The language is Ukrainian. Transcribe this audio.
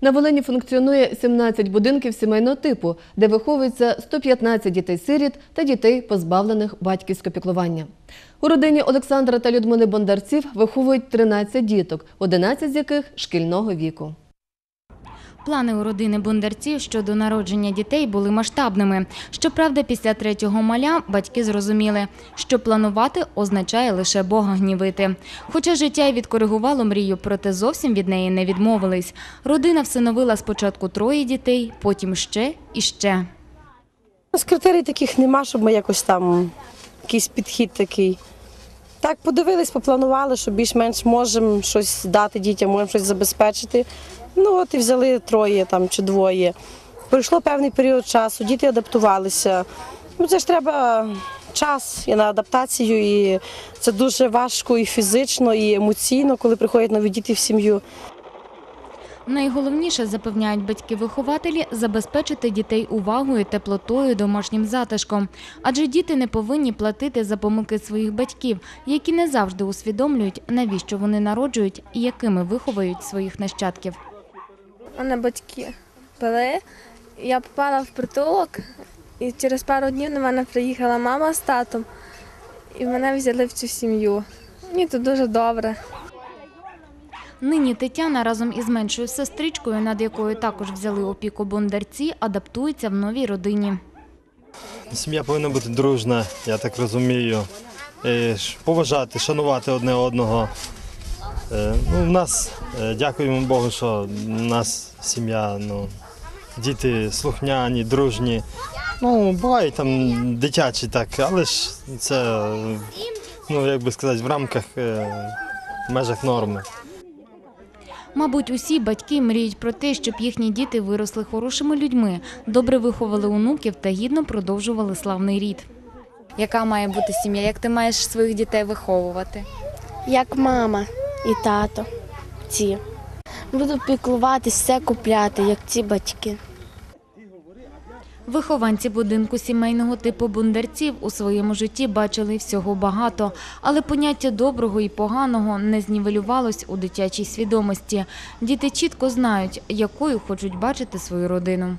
На Волині функціонує 17 будинків сімейного типу, де виховується 115 дітей-сиріт та дітей, позбавлених батьківського піклування. У родині Олександра та Людмили Бондарців виховують 13 діток, 11 з яких шкільного віку. Плани у родини бондарців щодо народження дітей були масштабними. Щоправда, після третього маля батьки зрозуміли, що планувати означає лише Бога гнівити. Хоча життя й відкоригувало мрію, проте зовсім від неї не відмовились. Родина всиновила спочатку троє дітей, потім ще і ще. З критерій таких нема, щоб ми якось там якийсь підхід такий. Так, подивились, попланували, що більш-менш можемо щось дати дітям, можемо щось забезпечити. Ну от і взяли троє там чи двоє. Пройшло певний період часу, діти адаптувалися. Ну це ж треба час і на адаптацію, і це дуже важко і фізично, і емоційно, коли приходять нові діти в сім'ю. Найголовніше, запевняють батьки-вихователі, забезпечити дітей увагою, теплотою, домашнім затишком. Адже діти не повинні платити за помилки своїх батьків, які не завжди усвідомлюють, навіщо вони народжують і якими виховують своїх нащадків. Мене батьки пили. Я попала в притулок, і через пару днів на мене приїхала мама з татом, і мене взяли в цю сім'ю. Мені тут дуже добре. Нині Тетяна разом із меншою сестричкою, над якою також взяли опіку бондарці, адаптується в новій родині. Сім'я повинна бути дружна, я так розумію. Поважати, шанувати одне одного. Е, Ну, в нас, е, дякуємо Богу, що в нас сім'я, ну, діти слухняні, дружні. Ну, бувають там дитячі так, але ж це, ну, як би сказати, в рамках е, в межах норми. Мабуть, усі батьки мріють про те, щоб їхні діти виросли хорошими людьми, добре виховали онуків та гідно продовжували славний рід. Яка має бути сім'я? Як ти маєш своїх дітей виховувати? як мама і тато. Ці. Буду піклуватись, все купляти, як ці батьки. Вихованці будинку сімейного типу бундарців у своєму житті бачили всього багато, але поняття доброго і поганого не знівелювалось у дитячій свідомості. Діти чітко знають, якою хочуть бачити свою родину.